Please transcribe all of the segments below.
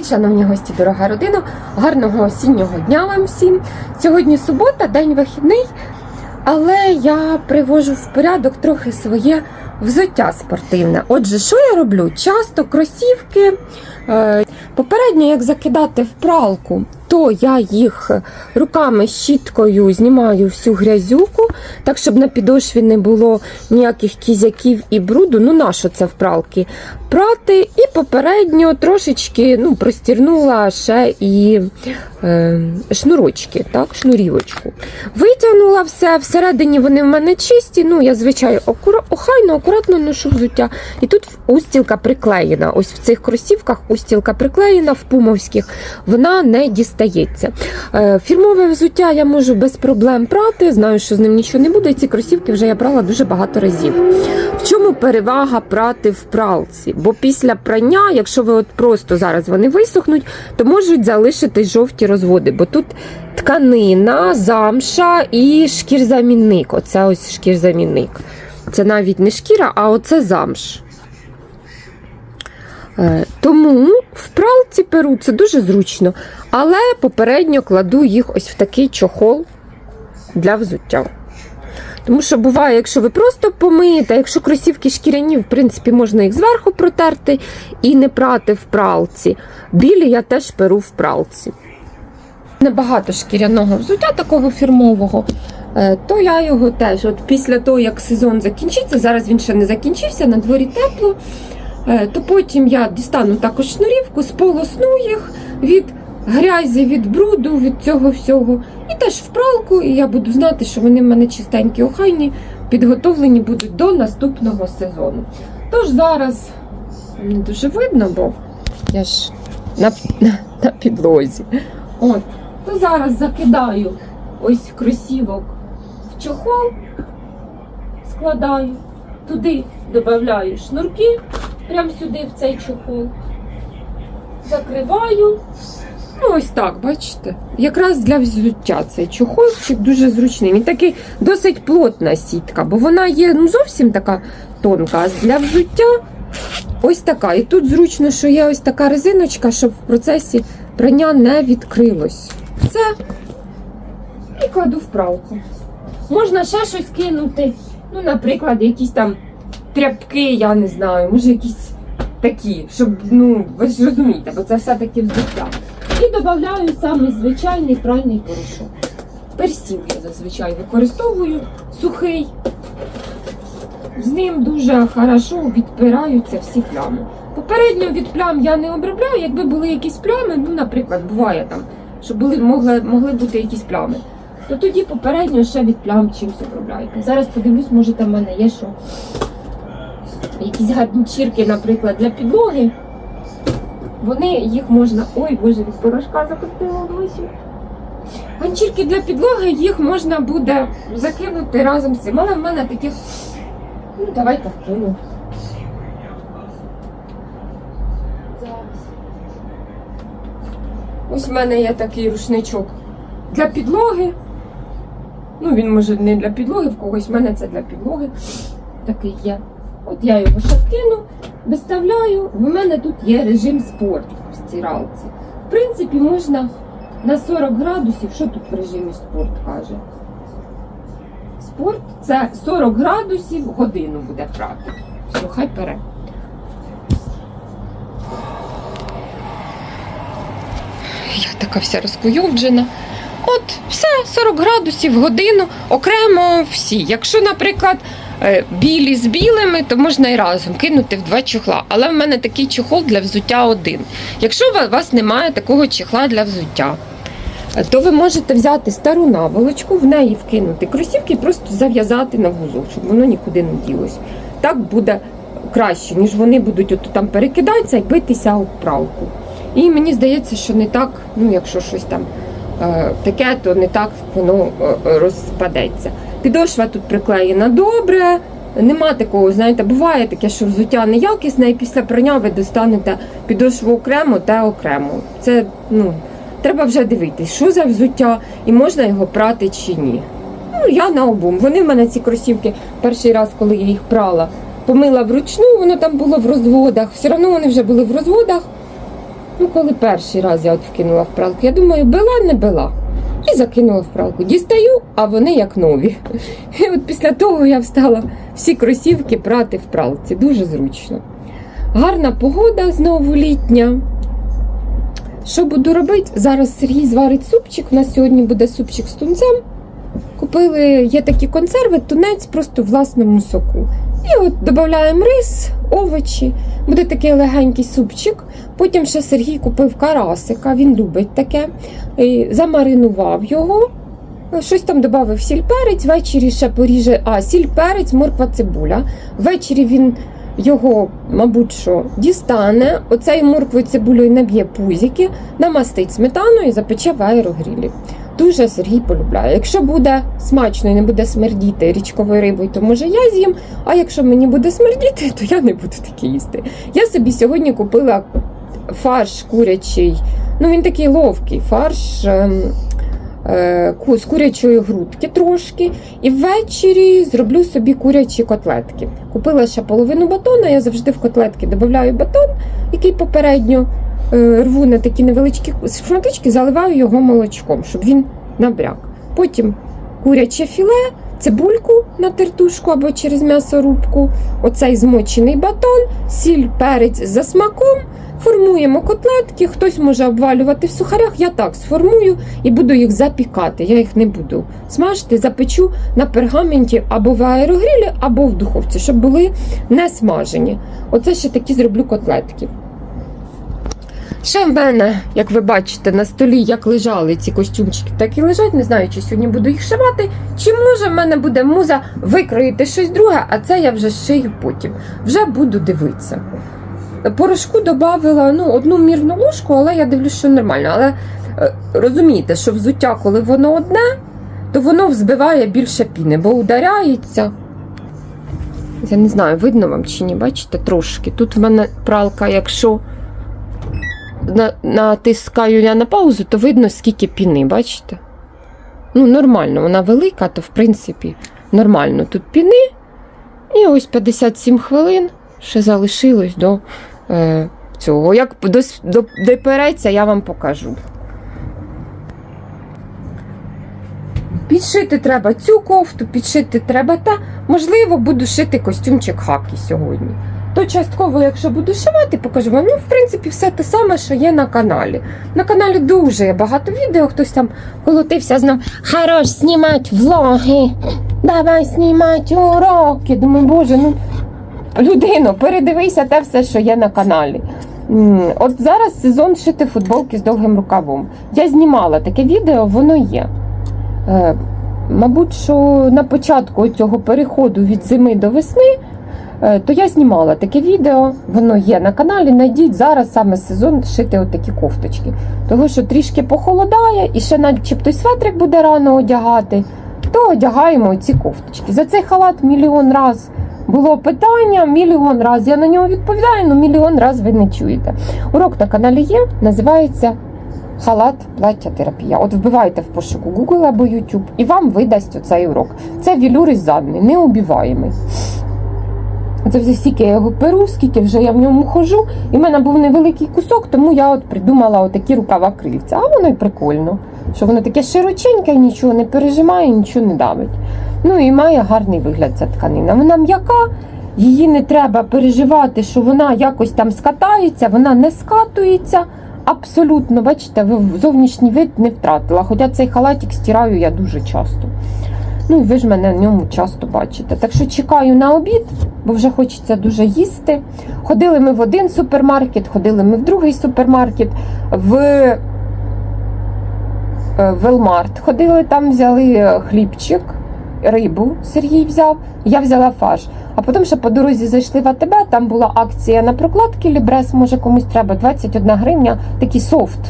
Привіт, шановні гості, дорога родина! Гарного осіннього дня вам всім. Сьогодні субота, день вихідний, але я привожу в порядок трохи своє взуття спортивне. Отже, що я роблю? Часто кросівки. е, Попередньо, як закидати в пралку, то я їх руками щіткою знімаю всю грязюку, так щоб на підошві не було ніяких кізяків і бруду. Ну, нащо це в пралки? Прати і попередньо трошечки ну, простірнула ще і е, шнурочки, так, шнурівочку. Витягнула все, всередині вони в мене чисті. Ну, я, звичайно, охайно, акуратно ношу взуття. І тут устілка приклеєна. Ось в цих кросівках устілка приклеєна, в пумовських вона не дістається. Е, Фірмове взуття я можу без проблем прати, знаю, що з ним нічого не буде. Ці кросівки вже я брала дуже багато разів. В чому перевага прати в пралці? Бо після прання, якщо ви от просто зараз вони висохнуть, то можуть залишитись жовті розводи, бо тут тканина, замша і шкірзамінник. Оце ось шкірзамінник. Це навіть не шкіра, а оце замш. Е, Тому в пралці перу це дуже зручно. Але попередньо кладу їх ось в такий чохол для взуття. Тому що буває, якщо ви просто помиєте, якщо кросівки шкіряні, в принципі, можна їх зверху протерти і не прати в пралці. Білі я теж перу в пралці. Небагато шкіряного взуття такого фірмового, то я його теж, от після того, як сезон закінчиться, зараз він ще не закінчився, на дворі тепло, е, то потім я дістану також шнурівку, сполосну їх від грязі, від бруду, від цього всього. І теж в пралку, і я буду знати, що вони в мене чистенькі, охайні, підготовлені будуть до наступного сезону. Тож зараз не дуже видно, бо я ж на, на, на підлозі. От, то зараз закидаю ось кросівок чохол, складаю, туди додаю шнурки, прямо сюди в цей чохол. Закриваю. Ну, ось так, бачите? Якраз для взуття цей чохольчик дуже зручний. Він такий досить плотна сітка, бо вона є ну, зовсім така тонка, а для взуття ось така. І тут зручно, що є ось така резиночка, щоб в процесі прання не відкрилось. Все. І кладу в пралку. Можна ще щось кинути. Ну, наприклад, якісь там тряпки, я не знаю, може якісь такі, щоб, ну, ви ж розумієте, бо це все-таки взуття. І додаю саме звичайний пральний порошок. Персів я зазвичай використовую сухий. З ним дуже хорошо відпираються всі плями. Попередньо від плям я не обробляю, якби були якісь плями, ну, наприклад, буває там, що були, могли, могли бути якісь плями, то тоді попередньо ще від плям чимось обробляєте. Зараз подивлюсь, може там в мене є що. Якісь гарнічірки, наприклад, для підлоги. Вони їх можна. Ой, боже, від порошка закотила волосся. Ганчірки для підлоги їх можна буде закинути разом з цим. Але в мене таких. Ну, давайте вкину. Ось в мене є такий рушничок для підлоги. Ну, він може не для підлоги, в когось в мене це для підлоги. Такий є. От я його ще вкину, виставляю. В мене тут є режим спорт в стиралці. В принципі, можна на 40 градусів, що тут в режимі спорт каже? Спорт це 40 градусів годину буде прати. Все, хай пере. Я така вся розкуйовджена. От, все, 40 градусів годину, окремо всі. Якщо, наприклад, е, білі з білими, то можна і разом кинути в два чохла. Але в мене такий чохол для взуття один. Якщо у вас немає такого чохла для взуття, е, то ви можете взяти стару наволочку, в неї вкинути кросівки і просто зав'язати на вузол, щоб воно нікуди не ділось. Так буде краще, ніж вони будуть от там перекидатися і битися об правку. І мені здається, що не так, ну якщо щось там таке, то не так воно е, розпадеться. Підошва тут приклеєна добре. Нема такого, знаєте, буває таке, що взуття неякісне, і після прання ви достанете підошву окремо та окремо. Це ну, треба вже дивитись, що за взуття і можна його прати чи ні. Ну, я на обум. Вони в мене ці кросівки перший раз, коли я їх прала, помила вручну, воно там було в розводах. Все одно вони вже були в розводах. Ну, коли перший раз я от вкинула в пралку, я думаю, била, не била. І закинула в пралку. Дістаю, а вони як нові. І от після того я встала всі кросівки прати в пралці. Дуже зручно. Гарна погода знову літня. Що буду робити? Зараз Сергій зварить супчик. У нас сьогодні буде супчик з тунцем. Купили, є такі консерви, тунець просто в власному соку. І от додаємо рис, овочі. Буде такий легенький супчик. Потім ще Сергій купив карасика, він любить таке. І замаринував його. Щось там додав сіль перець, ввечері ще поріже, а сіль перець, морква цибуля. Ввечері він його, мабуть, що дістане, оцею морквою цибулею наб'є пузики, намастить сметаною і запече в аерогрілі. Дуже Сергій полюбляє. Якщо буде смачно і не буде смердіти річковою рибою, то може я з'їм. А якщо мені буде смердіти, то я не буду таке їсти. Я собі сьогодні купила фарш курячий. Ну він такий ловкий фарш. ем, е, З курячої грудки трошки, і ввечері зроблю собі курячі котлетки. Купила ще половину батона. Я завжди в котлетки додаю батон, який попередньо е, рву на такі невеличкі шматочки, заливаю його молочком, щоб він набряк. Потім куряче філе, цибульку на тертушку або через м'ясорубку, оцей змочений батон, сіль, перець за смаком. Формуємо котлетки, хтось може обвалювати в сухарях. Я так сформую і буду їх запікати. Я їх не буду смажити, запечу на пергаменті або в аерогрілі, або в духовці, щоб були не смажені. Оце ще такі зроблю котлетки. Ще в мене, як ви бачите, на столі як лежали ці костюмчики, так і лежать. Не знаю, чи сьогодні буду їх шивати, чи може в мене буде муза викроїти щось друге, а це я вже шию потім. Вже буду дивитися. Порошку додавала ну, одну мірну ложку, але я дивлюсь, що нормально. Але е, розумієте, що взуття, коли воно одне, то воно взбиває більше піни, бо ударяється. Я не знаю, видно вам чи ні, бачите, трошки. Тут в мене пралка, якщо натискаю я на паузу, то видно, скільки піни, бачите? Ну, нормально, вона велика, то в принципі нормально тут піни. І ось 57 хвилин ще залишилось до е, цього. Як допереться, я вам покажу. Підшити треба цю кофту, підшити треба та. Можливо, буду шити костюмчик хакі сьогодні. То частково, якщо буду шивати, покажу вам. Ну, в принципі, все те саме, що є на каналі. На каналі дуже багато відео, хтось там колотився знов. Хорош знімати влоги. Давай знімати уроки. Думаю, боже, ну людино, передивися те все, що є на каналі. От зараз сезон шити футболки з довгим рукавом. Я знімала таке відео, воно є. Е, мабуть, що на початку цього переходу від зими до весни, е, то я знімала таке відео, воно є на каналі. Найдіть зараз саме сезон шити отакі кофточки. Того, що трішки похолодає, і ще начебто светрик буде рано одягати, то одягаємо ці кофточки. За цей халат мільйон раз було питання, мільйон раз я на нього відповідаю, але мільйон раз ви не чуєте. Урок на каналі є, називається Халат плаття терапія. От вбивайте в пошуку Google або YouTube, і вам видасть оцей урок. Це вілюр із задний, неубиваємий. Це вже скільки я його перу, скільки вже я в ньому хожу. І в мене був невеликий кусок, тому я от придумала отакі рукава крильця. А воно й прикольно, що воно таке широченьке, нічого не пережимає, нічого не давить. Ну і має гарний вигляд ця тканина. Вона м'яка, її не треба переживати, що вона якось там скатається, вона не скатується. Абсолютно, бачите, зовнішній вид не втратила. Хоча цей халатик стираю я дуже часто. Ну і ви ж мене в ньому часто бачите. Так що чекаю на обід, бо вже хочеться дуже їсти. Ходили ми в один супермаркет, ходили ми в другий супермаркет, в Велмарт. Ходили там, взяли е, хлібчик, рибу Сергій взяв, я взяла фарш. А потім ще по дорозі зайшли в АТБ, там була акція на прокладки Лібрес, може комусь треба 21 гривня, такий софт.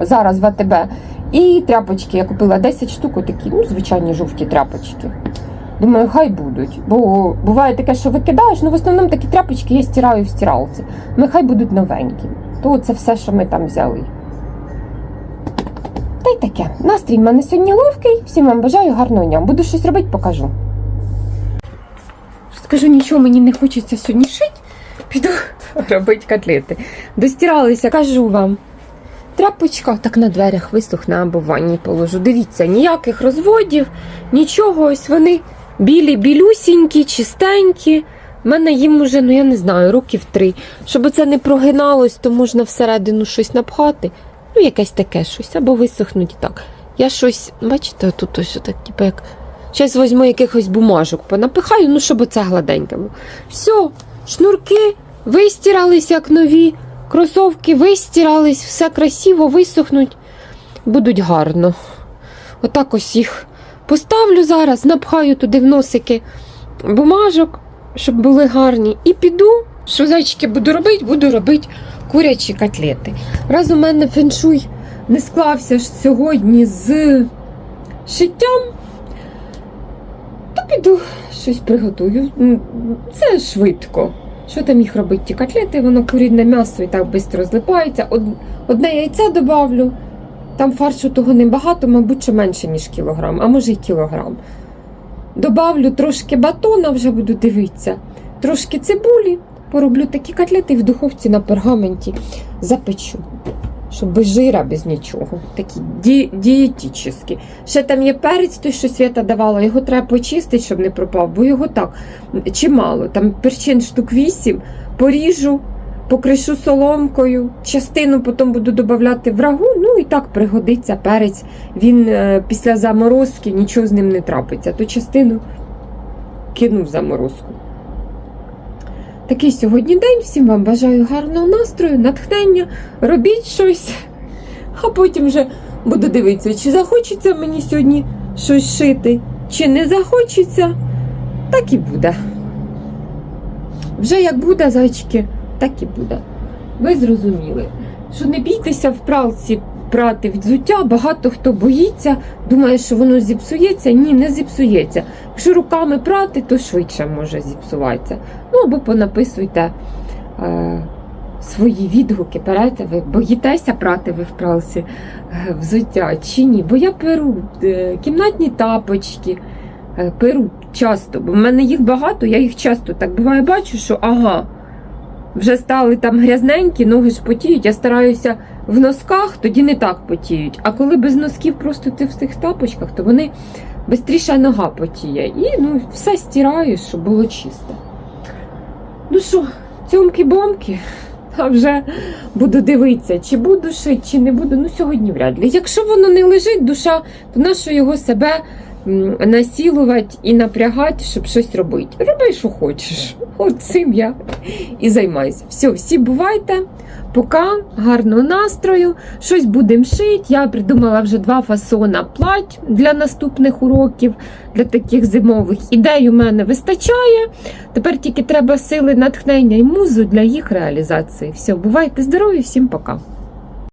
Зараз в АТБ. І тряпочки я купила 10 штук, такі, ну, звичайні жовті тряпочки. Думаю, хай будуть. Бо буває таке, що викидаєш, ну в основному такі тряпочки я стираю в стиралці. Ну, хай будуть новенькі. То це все, що ми там взяли. Та й таке. Настрій в мене сьогодні ловкий. Всім вам бажаю гарного дня. Буду щось робити, покажу. Скажу, нічого мені не хочеться сьогодні шити. піду робити котлети. Достиралися, кажу вам. Тряпочка так на дверях висохне або в ванні положу. Дивіться, ніяких розводів, нічого. Ось вони білі, білюсінькі, чистенькі. У мене їм уже, ну я не знаю, років три. Щоб це не прогиналось, то можна всередину щось напхати. Ну, якесь таке щось, або висохнуть і так. Я щось, бачите, тут ось так, типу як. Зараз візьму якихось бумажок, понапихаю, ну, щоб оце гладеньке було. Все, шнурки вистирались як нові, кросовки вистирались, все красиво, висохнуть, будуть гарно. Отак ось їх поставлю зараз, напхаю туди в носики бумажок, щоб були гарні. І піду. Що зайчики буду робити? Буду робити курячі котлети. Раз у мене феншуй не склався ж сьогодні з шиттям, то піду щось приготую. Це швидко. Що там їх робити? Ті котлети, воно курінне м'ясо і так швидко злипається. Одне яйце добавлю. Там фаршу того небагато, мабуть, що менше, ніж кілограм, а може й кілограм. Добавлю трошки батона, вже буду дивитися, трошки цибулі, пороблю такі котлети в духовці на пергаменті запечу. Щоб без жира, без нічого. Такі ді- дієтичні. Ще там є перець, той, що Свята давала, його треба почистити, щоб не пропав, бо його так чимало. Там перчин штук 8, поріжу, покришу соломкою, частину потім буду додавати в рагу, ну і так пригодиться перець. Він е, після заморозки нічого з ним не трапиться, то частину кину в заморозку. Такий сьогодні день. Всім вам бажаю гарного настрою, натхнення. Робіть щось, а потім вже буду дивитися, чи захочеться мені сьогодні щось шити, чи не захочеться, так і буде. Вже як буде, зайчики, так і буде. Ви зрозуміли, що не бійтеся в пралці прати взуття. Багато хто боїться, думає, що воно зіпсується. Ні, не зіпсується. Якщо руками прати, то швидше може зіпсуватися. Ну або понаписуйте е, свої відгуки, перете ви боїтеся прати ви в пралці е, взуття чи ні? Бо я перу е, кімнатні тапочки. е, Перу часто, бо в мене їх багато, я їх часто так буває бачу, що ага, вже стали там грязненькі, ноги ж потіють. Я стараюся в носках, тоді не так потіють. А коли без носків просто ти в тих тапочках, то вони швидше нога потіє. І ну, все стираєш, щоб було чисто. Ну що, цьомки-бомки, а вже буду дивитися, чи буду шити, чи не буду. Ну, сьогодні вряд ли. Якщо воно не лежить, душа, то нащо його себе насілувати і напрягати, щоб щось робити? Роби, що хочеш. От цим я і займаюся. Все, всі бувайте. Пока, гарного настрою, щось будемо шити. Я придумала вже два фасона плать для наступних уроків, для таких зимових. Ідей у мене вистачає. Тепер тільки треба сили натхнення і музу для їх реалізації. Все, бувайте здорові, всім пока.